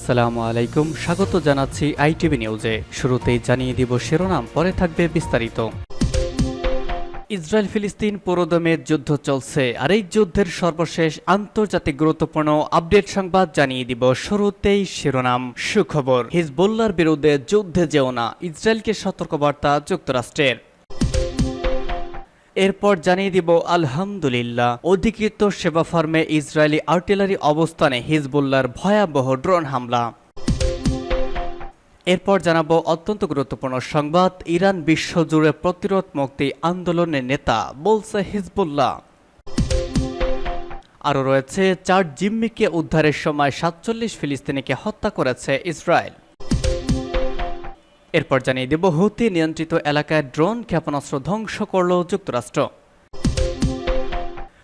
আসসালামু আলাইকুম। স্বাগত জানাচ্ছি আইটিভি নিউজে। শুরুতেই জানিয়ে দিব শিরোনাম, পরে থাকবে বিস্তারিত। ইসরায়েল ফিলিস্তিন পুরোদমে যুদ্ধ চলছে। আর এই যুদ্ধের সর্বশেষ আন্তর্জাতিক গুরুত্বপূর্ণ আপডেট সংবাদ জানিয়ে দিব শুরুতেই শিরোনাম। সুখবর হিজবুল্লার বিরুদ্ধে যুদ্ধে যেও না। ইসরায়েলকে সতর্কবার্তা যুক্তরাষ্ট্রের। এরপর জানিয়ে দিব, আলহামদুলিল্লাহ। অধিকৃত সেবা ফার্মে ইসরায়েলি আর্টিলারি অবস্থানে হিজবুল্লার ভয়াবহ ড্রোন হামলা। এরপর জানাব অত্যন্ত গুরুত্বপূর্ণ সংবাদ, ইরান বিশ্বজুড়ে প্রতিরোধ মুক্তি আন্দোলনের নেতা, বলছে হিজবুল্লাহ। আরও রয়েছে, চার জিম্মিকে উদ্ধারের সময় সাতচল্লিশ ফিলিস্তিনিকে হত্যা করেছে ইসরায়েল। এরপর জানিয়ে দেব, হুতি নিয়ন্ত্রিত এলাকায় ড্রোন ক্ষেপণাস্ত্র ধ্বংস করল যুক্তরাষ্ট্র।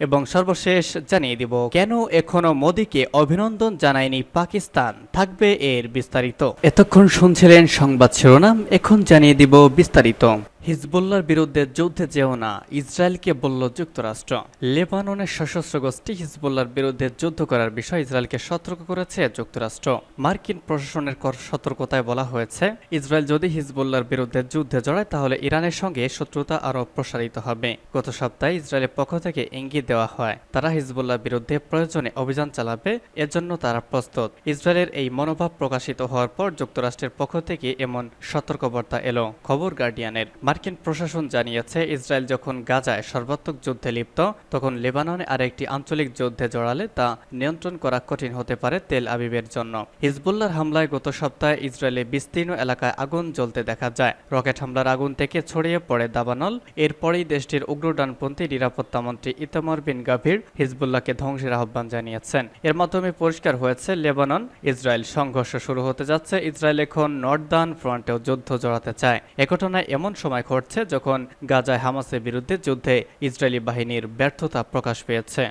এবং সর্বশেষ জানিয়ে দিব, কেন এখনও মোদীকে অভিনন্দন জানায়নি পাকিস্তান? থাকবে এর বিস্তারিত। এতক্ষণ শুনছিলেন সংবাদ শিরোনাম, এখন জানিয়ে দিব বিস্তারিত। হিজবুল্লার বিরুদ্ধে যুদ্ধে যেও না, ইসরায়েলকে বলল যুক্তরাষ্ট্র। লেবাননের সশস্ত্র গোষ্ঠী হিজবুল্লার বিরুদ্ধে যুদ্ধ করার বিষয়ে ইসরায়েলকে সতর্ক করেছে যুক্তরাষ্ট্র। মার্কিন প্রশাসনের কর সতর্কতায় বলা হয়েছে, ইসরায়েল যদি হিজবুল্লার বিরুদ্ধে যুদ্ধে জড়ায়, তাহলে ইরানের সঙ্গে শত্রুতা আরও প্রসারিত হবে। গত সপ্তাহে ইসরায়েলের পক্ষ থেকে ইঙ্গিত দেওয়া হয়, তারা হিজবুল্লার বিরুদ্ধে প্রয়োজনে অভিযান চালাবে, এজন্য তারা প্রস্তুত। ইসরায়েলের এই মনোভাব প্রকাশিত হওয়ার পর যুক্তরাষ্ট্রের পক্ষ থেকে এমন সতর্কবার্তা এলো। খবর গার্ডিয়ানের। মার্কিন প্রশাসন জানিয়েছে, ইসরায়েল যখন গাজায় সর্বাত্মক যুদ্ধে লিপ্ত, তখন লেবাননে আরেকটি আঞ্চলিক যুদ্ধে জড়ালে তা নিয়ন্ত্রণ করা কঠিন হতে পারে তেল আবিবের জন্য। হিজবুল্লার হামলায় গত সপ্তাহে ইসরায়েলে বিস্তীর্ণ এলাকায় আগুন জ্বলতে দেখা যায়। রকেট হামলার আগুন থেকে ছড়িয়ে পড়ে দাবানল। এরপরেই দেশটির উগ্র ডানপন্থী নিরাপত্তা মন্ত্রী ইতামর বিন গাভীর হিজবুল্লাহকে ধ্বংসের আহ্বান জানিয়েছেন। এর মাধ্যমে পরিষ্কার হয়েছে, লেবানন ইসরায়েল সংঘর্ষ শুরু হতে যাচ্ছে। ইসরায়েল এখন নর্দার্ন ফ্রন্টেও যুদ্ধ জড়াতে চায়। এ ঘটনায় এমন সময় ঘটছে যখন গাজায় হামাসের বিরুদ্ধে যুদ্ধে ইসরায়েলি বাহিনীর ব্যর্থতা প্রকাশ পেয়েছে।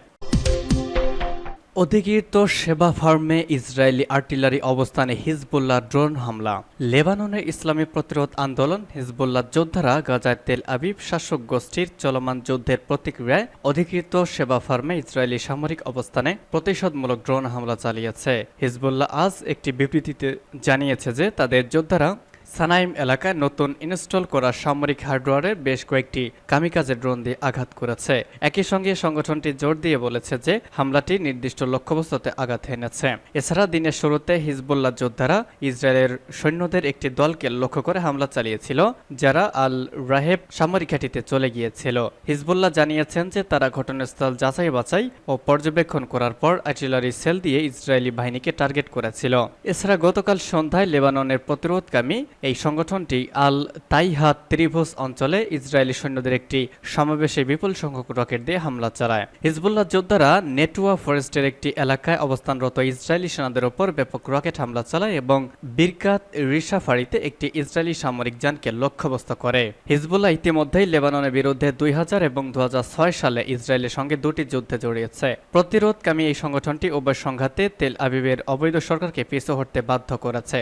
অধিকৃত সেবা ফার্মে ইসরায়েলি আর্টিলারি অবস্থানে হিজবুল্লাহ ড্রোন হামলা। লেবাননের ইসলামী প্রতিরোধ আন্দোলন, হিজবুল্লাহ যোদ্ধারা গাজায় তেল আবিব শাসক গোষ্ঠীর চলমান যুদ্ধের প্রতিক্রিয়ায় অধিকৃত সেবা ফার্মে ইসরায়েলি সামরিক অবস্থানে প্রতিশোধমূলক ড্রোন হামলা চালিয়েছে। হিজবুল্লাহ আজ একটি বিবৃতিতে জানিয়েছে যে তাদের যোদ্ধারা সানাইম এলাকায় নতুন ইনস্টল করা সামরিক হার্ডওয়্যারের বেশ কয়েকটি কামিকাজে ড্রোন দিয়ে আঘাত করেছে। একই সঙ্গে সংগঠনটি জোর দিয়ে বলেছে যে, হামলাটি নির্দিষ্ট লক্ষ্যবস্তুতে আঘাত এনেছে এছাড়া দিনের শুরুতে হিজবুল্লাহ যোদ্ধারা ইসরায়েলের সৈন্যদের একটি দলকে লক্ষ্য করে হামলা চালিয়েছিল, যারা আল রাহেব সামরিক ঘাঁটিতে চলে গিয়েছিল। হিজবুল্লাহ জানিয়েছেন যে, তারা ঘটনাস্থল যাচাই বাছাই ও পর্যবেক্ষণ করার পর আর্টিলারি সেল দিয়ে ইসরায়েলি বাহিনীকে টার্গেট করেছিল। এছাড়া গতকাল সন্ধ্যায় লেবাননের প্রতিরোধকামী এই সংগঠনটি আল তাইহাত ত্রিভুজ অঞ্চলে ইসরায়েলি সৈন্যদের একটি সমাবেশে বিপুল সংখ্যক রকেট দিয়ে হামলা চালায়। হিজবুল্লাহ যোদ্ধারা নেটুয়া ফরেস্টের একটি এলাকায় অবস্থানরত ইসরায়েলি সেনাদের ওপর ব্যাপক রকেট হামলা চালায় এবং বিরকাত রিসাফারিতে একটি ইসরায়েলি সামরিক যানকে লক্ষ্যবস্ত করে। হিজবুল্লাহ ইতিমধ্যেই লেবাননের বিরুদ্ধে দুই হাজার এবং দু হাজার ছয় সালে ইসরায়েলের সঙ্গে দুটি যুদ্ধে জড়িয়েছে। প্রতিরোধকামী এই সংগঠনটি উভয় সংঘাতে তেল আবিবের অবৈধ সরকারকে পিছু হটতে বাধ্য করেছে।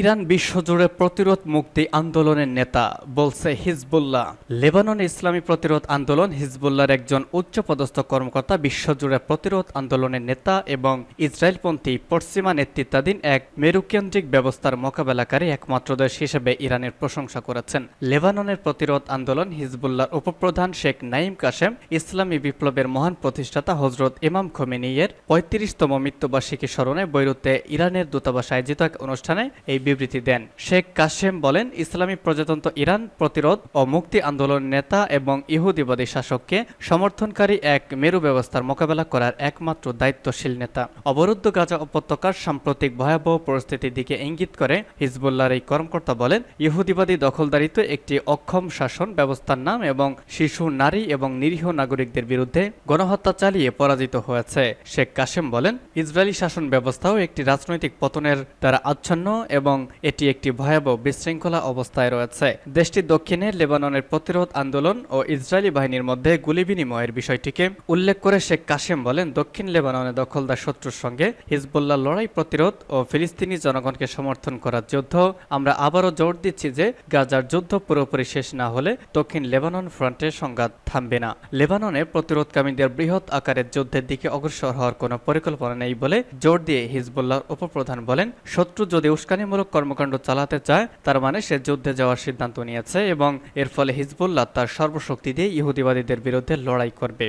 ইরান বিশ্বজুড়ে প্রতিরোধ মুক্তি আন্দোলনের নেতা, বলছে হিজবুল্লাহ। লেবানন ইসলামী প্রতিরোধ আন্দোলন হিজবুল্লাহর একজন উচ্চপদস্থ কর্মকর্তা বিশ্বজুড়ে প্রতিরোধ আন্দোলনের নেতা এবং ইসরায়েলপন্থী পশ্চিমা নেতৃত্বাধীন এক মেরুকেন্দ্রিক ব্যবস্থার মোকাবেলাকারী একমাত্র দেশ হিসেবে ইরানের প্রশংসা করেছেন। লেবাননের প্রতিরোধ আন্দোলন হিজবুল্লাহর উপপ্রধান শেখ নাইম কাশেম, ইসলামী বিপ্লবের মহান প্রতিষ্ঠাতা হজরত ইমাম খোমেনিয়ের পঁয়ত্রিশতম মৃত্যুবার্ষিকী স্মরণে বৈরুতে ইরানের দূতাবাস আয়োজিত এক অনুষ্ঠানে এই বিবৃতি দেন। শেখ কাশেম বলেন, ইসলামী প্রজাতন্ত্র ইরান প্রতিরোধ ও মুক্তি আন্দোলন নেতা এবং ইহুদিবাদী শাসককে সমর্থনকারী এক মেরু ব্যবস্থার মোকাবেলা করার একমাত্র দায়িত্বশীল নেতা। অবরুদ্ধ গাজা উপত্যকার সাম্প্রতিক ভয়াবহ পরিস্থিতির দিকে ইঙ্গিত করে হিজবুল্লাহর এই কর্মকর্তা বলেন, ইহুদিবাদী দখলদারিত্ব একটি অক্ষম শাসন ব্যবস্থার নাম এবং শিশু, নারী এবং নিরীহ নাগরিকদের বিরুদ্ধে গণহত্যা চালিয়ে পরাজিত হয়েছে। শেখ কাশেম বলেন, ইসরায়েলি শাসন ব্যবস্থাও একটি রাজনৈতিক পতনের দ্বারা আচ্ছন্ন এবং এবং এটি একটি ভয়াবহ বিশৃঙ্খলা অবস্থায় রয়েছে। দেশটির দক্ষিণে লেবাননের প্রতিরোধ আন্দোলন ও ইসরায়েলি বাহিনীর মধ্যে গুলি বিনিময়ের বিষয়টিকে উল্লেখ করে শেখ কাশেম বলেন, দক্ষিণ লেবাননে দখলদার শত্রুর সঙ্গে হিজবুল্লাহ লড়াই প্রতিরোধ ও ফিলিস্তিনি জনগণকে সমর্থন করার যুদ্ধ। আমরা আবারও জোর দিচ্ছি যে গাজার যুদ্ধ পুরোপুরি শেষ না হলে দক্ষিণ লেবানন ফ্রন্টের সংঘাত থামবে না। লেবাননে প্রতিরোধকামীদের বৃহৎ আকারের যুদ্ধের দিকে অগ্রসর হওয়ার কোনো পরিকল্পনা নেই বলে জোর দিয়ে হিজবুল্লাহর উপপ্রধান বলেন, শত্রু যদি উস্কানিমূলক কর্মকাণ্ড চালাতে চায়, তার মানে সে যুদ্ধে যাওয়ার সিদ্ধান্ত নিয়েছে এবং এর ফলে হিজবুল্লাহ তার সর্বশক্তি দিয়ে ইহুদিবাদীদের বিরুদ্ধে লড়াই করবে।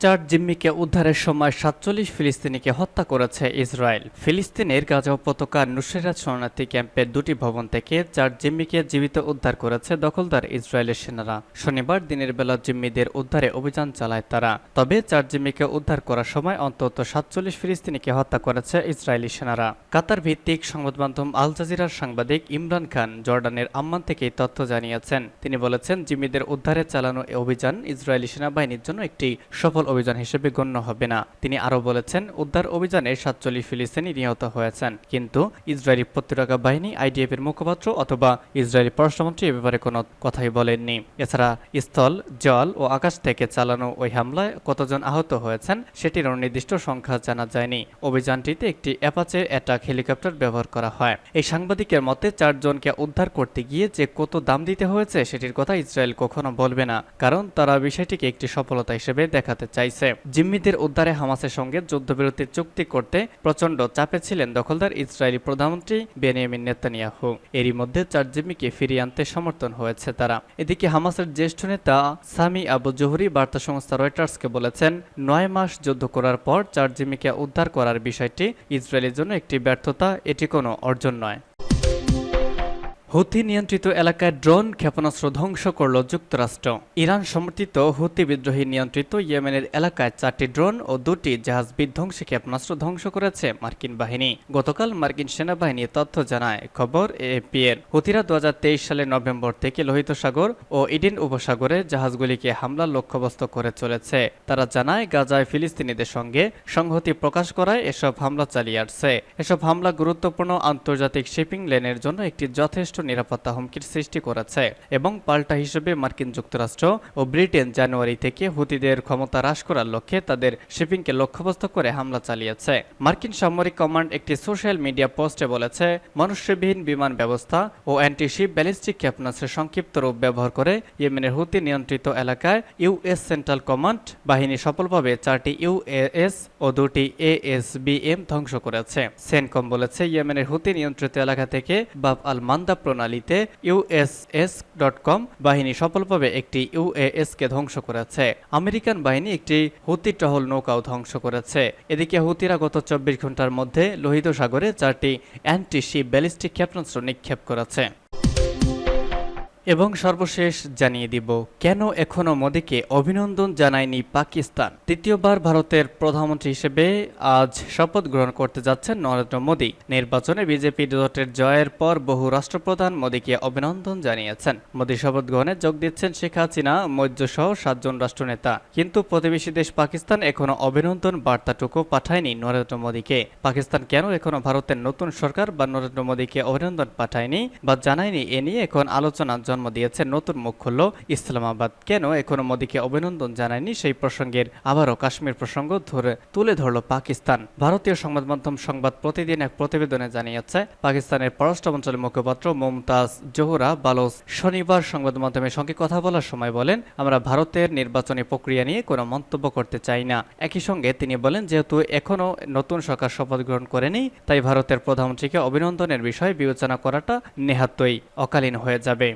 চার জিম্মিকে উদ্ধারের সময় সাতচল্লিশ ফিলিস্তিনিকে হত্যা করেছে ইসরায়েল। ফিলিস্তিনের গাজা উপত্যকা নুসেরাত শরণার্থী ক্যাম্পের দুটি ভবন থেকে চার জিম্মিকে জীবিত উদ্ধার করেছে দখলদার ইসরায়েলের সেনারা। শনিবার দিনের বেলা জিম্মিদের উদ্ধারে অভিযান চালায় তারা। তবে চার জিম্মিকে উদ্ধার করার সময় অন্তত সাতচল্লিশ ফিলিস্তিনিকে হত্যা করেছে ইসরায়েলি সেনারা। কাতার ভিত্তিক সংবাদ মাধ্যম আল জাজিরার সাংবাদিক ইমরান খান জর্ডানের আম্মান থেকে তথ্য জানিয়েছেন। তিনি বলেছেন, জিম্মিদের উদ্ধারে চালানো অভিযান ইসরায়েলি সেনাবাহিনীর জন্য একটি সফল অভিযান হিসেবে গণ্য হবে না। তিনি আরও বলেছেন, উদ্ধার অভিযানে সাতচল্লিশ ফিলিস্তিনি নিহত হয়েছেন। কিন্তু ইসরায়েলি প্রতিরক্ষা বাহিনী আইডিএফ এর মুখপাত্র অথবা ইসরায়েলি পররাষ্ট্রমন্ত্রী এ ব্যাপারে কোনো কথাই বলেননি। এছাড়া স্থল, জল ও আকাশ থেকে চালানো ওই হামলায় কতজন আহত হয়েছেন সেটির নির্দিষ্ট সংখ্যা জানা যায়নি। অভিযানটিতে একটি অ্যাপাচে অ্যাটাক হেলিকপ্টার ব্যবহার করা হয়। এই সাংবাদিকের মতে, চারজনকে উদ্ধার করতে গিয়ে যে কত দাম দিতে হয়েছে সেটির কথা ইসরায়েল কখনো বলবে না, কারণ তারা বিষয়টিকে একটি সফলতা হিসেবে দেখাতে চাইছে। জিম্মিদের উদ্ধারে হামাসের সঙ্গে যুদ্ধবিরতির চুক্তি করতে প্রচণ্ড চাপে ছিলেন দখলদার ইসরায়েলি প্রধানমন্ত্রী বেনিয়ামিন নেতানিয়াহু। এরই মধ্যে চার জিম্মিকে ফিরিয়ে আনতে সমর্থন হয়েছে তারা। এদিকে হামাসের জ্যেষ্ঠ নেতা সামি আবু জোহরি বার্তা সংস্থা রয়টার্সকে বলেছেন, নয় মাস যুদ্ধ করার পর চার জিম্মিকে উদ্ধার করার বিষয়টি ইসরায়েলের জন্য একটি ব্যর্থতা, এটি কোনো অর্জন নয়। হুতি নিয়ন্ত্রিত এলাকায় ড্রোন ক্ষেপণাস্ত্র ধ্বংস করল যুক্তরাষ্ট্র। ইরান সমর্থিত হুতি বিদ্রোহী নিয়ন্ত্রিত ইয়েমেনের এলাকায় চারটি ড্রোন ও দুটি জাহাজ বিধ্বংসী ক্ষেপণাস্ত্র ধ্বংস করেছে মার্কিন বাহিনী। গতকাল মার্কিন সেনাবাহিনী তথ্য জানায়, খবর এপি এর হুতিরা দু সালের নভেম্বর থেকে লোহিত সাগর ও ইডেন উপসাগরে জাহাজগুলিকে হামলার লক্ষ্যবস্তু করে চলেছে। তারা জানায়, গাজায় ফিলিস্তিনিদের সঙ্গে সংহতি প্রকাশ করায় এসব হামলা চালিয়ে আসছে। এসব হামলা গুরুত্বপূর্ণ আন্তর্জাতিক শিপিং লেনের জন্য একটি যথেষ্ট নিরাপত্তা হুমকির সৃষ্টি করেছে এবং পাল্টা হিসেবে মার্কিন যুক্তরাষ্ট্র ও ব্রিটেন জানুয়ারি থেকে হুতিদের ক্ষমতা হ্রাস করার লক্ষ্যে তাদের শিপিংকে লক্ষ্যবস্তু করে হামলা চালিয়েছে। মার্কিন সামরিক কমান্ড একটি সোশ্যাল মিডিয়া পোস্টে বলেছে, মনুষ্যবিহীন বিমান ব্যবস্থা ও অ্যান্টিশিপ ব্যালিস্টিক ক্ষেপণাস্ত্রের সংক্ষিপ্ত রূপ ব্যবহার করে ইয়েমেনের হুতি নিয়ন্ত্রিত এলাকায় ইউএস সেন্ট্রাল কমান্ড বাহিনী সফলভাবে চারটি ইউএএস ও দুটি এএসবিএম ধ্বংস করেছে। সেনকম বলেছে, ইয়েমেনের হুতি নিয়ন্ত্রিত এলাকা থেকে বাব আল মান্দা প্রণালীতে ইউএসএস ডট কম বাহিনী সফলভাবে একটি ইউএএস কে ধ্বংস করেছে। আমেরিকান বাহিনী একটি হুতি টহল নৌকাও ধ্বংস করেছে। এদিকে হুতিরা গত চব্বিশ ঘণ্টার মধ্যে লোহিত সাগরে চারটি অ্যান্টি শিপ ব্যালিস্টিক ক্ষেপণাস্ত্র নিক্ষেপ করেছে। এবং সর্বশেষ জানিয়ে দিব, কেন এখনও মোদীকে অভিনন্দন জানায়নি পাকিস্তান? তৃতীয়বার ভারতের প্রধানমন্ত্রী হিসেবে আজ শপথ গ্রহণ করতে যাচ্ছেন নরেন্দ্র মোদী। নির্বাচনে বিজেপি জোটের জয়ের পর বহু রাষ্ট্রপ্রধান মোদীকে অভিনন্দন জানিয়েছেন। মোদী শপথ গ্রহণে যোগ দিচ্ছেন শেখ হাসিনা, মৈত্র সহ সাতজন রাষ্ট্রনেতা। কিন্তু প্রতিবেশী দেশ পাকিস্তান এখনও অভিনন্দন বার্তাটুকু পাঠায়নি নরেন্দ্র মোদীকে। পাকিস্তান কেন এখনও ভারতের নতুন সরকার বা নরেন্দ্র মোদীকে অভিনন্দন পাঠায়নি বা জানায়নি, এ নিয়ে এখন আলোচনা জন্ম দিয়েছে, নতুন মুখ খুলল ইসলামাবাদ। কেন এখনও মোদীকে অভিনন্দন জানায়নি? সেই প্রসঙ্গের আবারও কাশ্মীর প্রসঙ্গ ধরে তুলে ধরল পাকিস্তান। ভারতীয় সংবাদ মাধ্যম সংবাদ প্রতিদিন এক প্রতিবেদনে জানিয়েছে, পাকিস্তানের পররাষ্ট্র মন্ত্রণালয়ের মুখপাত্র মমতাজ জোহরা বালোস শনিবার সংবাদ মাধ্যমের সঙ্গে কথা বলার সময় বলেন, আমরা ভারতের নির্বাচনী প্রক্রিয়া নিয়ে কোনো মন্তব্য করতে চাই না। একই সঙ্গে তিনি বলেন, যেহেতু এখনও নতুন সরকার শপথ গ্রহণ করেনি, তাই ভারতের প্রধানমন্ত্রীকে অভিনন্দনের বিষয়ে বিবেচনা করাটা নেহাতই অকালীন হয়ে যাবে।